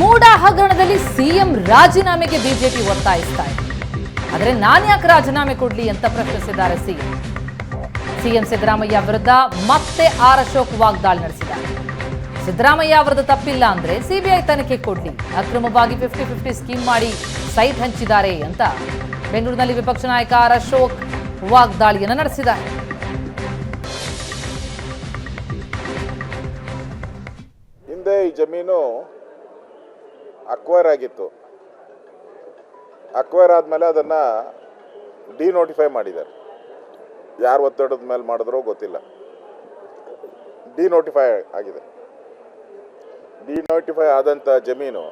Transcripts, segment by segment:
ಮೂಡ ಹಗರಣದಲ್ಲಿ ಸಿಎಂ ರಾಜೀನಾಮೆಗೆ ಬಿಜೆಪಿ ಒತ್ತಾಯಿಸ್ತಾ ಇದೆ. ಆದರೆ ನಾನ್ಯಾಕೆ ರಾಜೀನಾಮೆ ಕೊಡ್ಲಿ ಅಂತ ಪ್ರಶ್ನಿಸಿದ್ದಾರೆ ಸಿಎಂ. ಸಿಎಂ ಸಿದ್ದರಾಮಯ್ಯ ವಿರುದ್ಧ ಮತ್ತೆ ಆರ್ ಅಶೋಕ್ ವಾಗ್ದಾಳಿ ನಡೆಸಿದ್ದಾರೆ. ಸಿದ್ದರಾಮಯ್ಯ ಅವರದ್ದು ತಪ್ಪಿಲ್ಲ ಅಂದ್ರೆ ಸಿಬಿಐ ತನಿಖೆ ಕೊಡ್ಲಿ. ಅಕ್ರಮವಾಗಿ ಫಿಫ್ಟಿ ಫಿಫ್ಟಿ ಸ್ಕೀಮ್ ಮಾಡಿ ಸೈಟ್ ಹಂಚಿದ್ದಾರೆ ಅಂತ ಬೆಂಗಳೂರಿನಲ್ಲಿ ವಿಪಕ್ಷ ನಾಯಕ ಆರ್ ಅಶೋಕ್ ವಾಗ್ದಾಳಿಯನ್ನು ನಡೆಸಿದ್ದಾರೆ. ಹಿಂದೆ ಈ ಜಮೀನು ಅಕ್ವೈರ್ ಆಗಿತ್ತು. ಅಕ್ವೈರ್ ಆದಮೇಲೆ ಅದನ್ನು ಡಿನೋಟಿಫೈ ಮಾಡಿದ್ದಾರೆ. ಯಾರು ಒತ್ತಡದ ಮೇಲೆ ಮಾಡಿದ್ರೋ ಗೊತ್ತಿಲ್ಲ. ಡಿನೋಟಿಫೈ ಆಗಿದೆ. ಡಿನೋಟಿಫೈ ಆದಂಥ ಜಮೀನು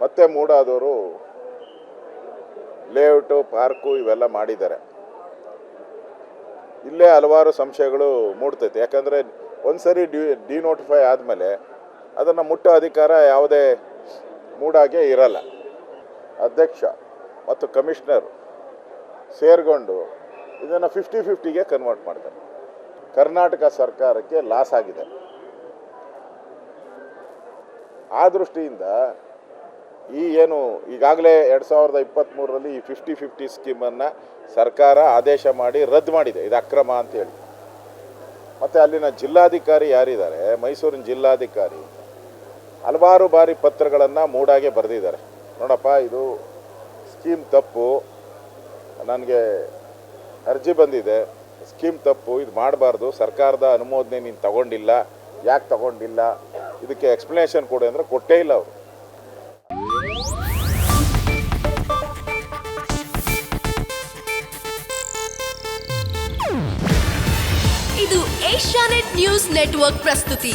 ಮತ್ತೆ ಮೂಡಾದವರು ಲೇಔಟು ಪಾರ್ಕು ಇವೆಲ್ಲ ಮಾಡಿದ್ದಾರೆ. ಇಲ್ಲೇ ಹಲವಾರು ಸಂಶಯಗಳು ಮೂಡ್ತೈತೆ. ಯಾಕಂದರೆ ಒಂದು ಸರಿ ಡಿ ಡಿನೋಟಿಫೈ ಆದಮೇಲೆ ಅದನ್ನು ಮುಟ್ಟೋ ಅಧಿಕಾರ ಯಾವುದೇ ಮೂಡಾಗೆ ಇರಲ್ಲ. ಅಧ್ಯಕ್ಷ ಮತ್ತು ಕಮಿಷನರ್ ಸೇರಿಕೊಂಡು ಇದನ್ನು ಫಿಫ್ಟಿ ಫಿಫ್ಟಿಗೆ ಕನ್ವರ್ಟ್ ಮಾಡ್ತಾರೆ. ಕರ್ನಾಟಕ ಸರ್ಕಾರಕ್ಕೆ ಲಾಸ್ ಆಗಿದೆ. ಆ ದೃಷ್ಟಿಯಿಂದ ಈ ಏನು ಈಗಾಗಲೇ ಎರಡು ಸಾವಿರದ ಇಪ್ಪತ್ತ್ಮೂರರಲ್ಲಿ ಈ ಫಿಫ್ಟಿ ಫಿಫ್ಟಿ ಸ್ಕೀಮನ್ನು ಸರ್ಕಾರ ಆದೇಶ ಮಾಡಿ ರದ್ದು ಮಾಡಿದೆ. ಇದು ಅಕ್ರಮ ಅಂತೇಳಿ ಮತ್ತು ಅಲ್ಲಿನ ಜಿಲ್ಲಾಧಿಕಾರಿ ಯಾರಿದ್ದಾರೆ? ಮೈಸೂರಿನ ಜಿಲ್ಲಾಧಿಕಾರಿ. ಹಲವಾರು ಬಾರಿ ಪತ್ರಗಳನ್ನು ಮೂಡಾಗೆ ಬರೆದಿದ್ದಾರೆ. ನೋಡಪ್ಪ, ಇದು ಸ್ಕೀಮ್ ತಪ್ಪು. ನನಗೆ ಅರ್ಜಿ ಬಂದಿದೆ. ಸ್ಕೀಮ್ ತಪ್ಪು, ಇದು ಮಾಡಬಾರ್ದು. ಸರ್ಕಾರದ ಅನುಮೋದನೆ ನೀನು ತಗೊಂಡಿಲ್ಲ. ಯಾಕೆ ತಗೊಂಡಿಲ್ಲ? ಇದಕ್ಕೆ ಎಕ್ಸ್ಪ್ಲನೇಷನ್ ಕೊಡಿ ಅಂದರೆ ಕೊಟ್ಟೇ ಇಲ್ಲ ಅವರು. ಇದು ಏಷ್ಯಾನೆಟ್ ನ್ಯೂಸ್ ನೆಟ್ವರ್ಕ್ ಪ್ರಸ್ತುತಿ.